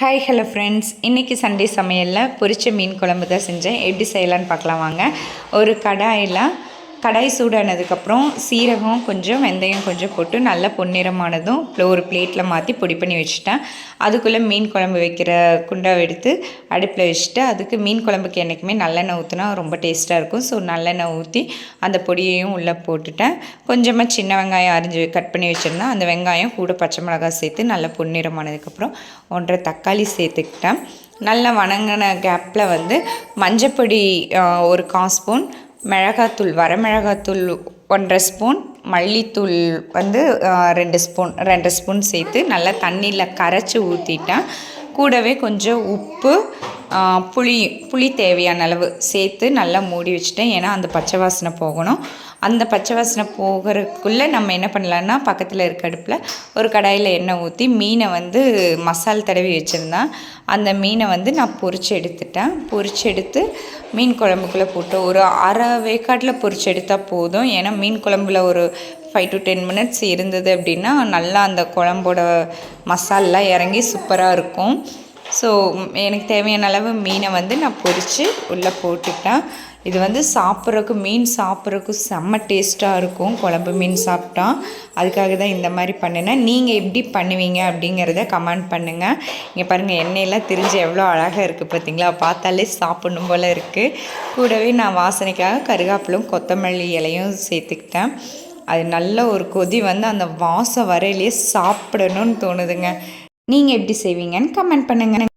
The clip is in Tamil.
ஹாய் ஹலோ ஃப்ரெண்ட்ஸ் இன்றைக்கி சண்டே சமையலில் பொரிச்ச மீன் குழம்பு தான் செஞ்சேன். எப்படி செய்யலான்னு பார்க்கலாம் வாங்க. ஒரு கடாயில் கடாய் சூடானதுக்கப்புறம் சீரகம் கொஞ்சம் வெந்தயம் கொஞ்சம் போட்டு நல்லா பொன்னிறமானதும் ஒரு பிளேட்டில் மாற்றி பொடி பண்ணி வச்சுட்டேன். அதுக்குள்ளே மீன் குழம்பு வைக்கிற குண்டாவை எடுத்து அடுப்பில் வச்சுட்டு அதுக்கு மீன் குழம்புக்கு என்றைக்குமே நல்லெண்ணெய் ஊற்றினா ரொம்ப டேஸ்ட்டாக இருக்கும். ஸோ நல்லெண்ணெய் ஊற்றி அந்த பொடியையும் உள்ளே போட்டுட்டேன். கொஞ்சமாக சின்ன வெங்காயம் அரிஞ்சு கட் பண்ணி வச்சுருந்தேன் அந்த வெங்காயம் கூட பச்சை மிளகாய் சேர்த்து நல்லா பொன்னிறமானதுக்கப்புறம் ஒன்றரை தக்காளி சேர்த்துக்கிட்டேன். நல்லா வணங்கின கேப்பில் வந்து மஞ்சப்பொடி ஒரு கால் ஸ்பூன் மிளகாத்தூள் வரமிளகாத்தூள் ஒன்றரை ஸ்பூன் மல்லித்தூள் வந்து ரெண்டு ஸ்பூன் ரெண்டு ஸ்பூன் சேர்த்து நல்லா தண்ணியில் கரைச்சி ஊற்றிட்டேன் கூடவே கொஞ்சம் உப்பு புளி புளி தேவையான அளவு சேர்த்து நல்லா மூடி வச்சுட்டேன். ஏன்னா அந்த பச்சை வாசனை போகணும். அந்த பச்சை வாசனை போகிறதுக்குள்ளே நம்ம என்ன பண்ணலான்னா பக்கத்தில் இருக்க அடுப்பில் ஒரு கடாயில் எண்ணெய் ஊற்றி மீனை வந்து மசால் தடவி வச்சுருந்தேன். அந்த மீனை வந்து நான் பொறிச்சு எடுத்துட்டேன். பொறிச்சு எடுத்து மீன் குழம்புக்குள்ளே போட்டு ஒரு அரை வேக்காட்டில் பொறிச்சு எடுத்தால் போதும். ஏன்னா மீன் குழம்புல ஒரு ஃபைவ் டு டென் மினிட்ஸ் இருந்தது அப்படின்னா நல்லா அந்த குழம்போட மசாலெலாம் இறங்கி சூப்பராக இருக்கும். ஸோ எனக்கு தேவையான அளவு மீனை வந்து நான் பொறித்து உள்ளே போட்டுட்டேன். இது வந்து சாப்பிட்றதுக்கு மீன் சாப்பிட்றதுக்கு செம்ம டேஸ்ட்டாக இருக்கும். குழம்பு மீன் சாப்பிட்டா. அதுக்காக தான் இந்த மாதிரி பண்ணினேன். நீங்கள் எப்படி பண்ணுவீங்க அப்படிங்கிறத கமெண்ட் பண்ணுங்கள் இங்கே பாருங்கள் எண்ணெயெல்லாம் திரிஞ்சு எவ்வளோ அழகாக இருக்குது பார்த்தீங்களா? பார்த்தாலே சாப்பிடணும் போல் இருக்குது கூடவே நான் வாசனைக்காக கருகாப்பிலும் கொத்தமல்லி இலையும் சேர்த்துக்கிட்டேன். அது நல்ல ஒரு கொதி வந்து அந்த வாசம் வரையிலேயே சாப்பிடணும்னு தோணுதுங்க. நீங்கள் எப்படி செய்வீங்கன்னு கமெண்ட் பண்ணுங்கள்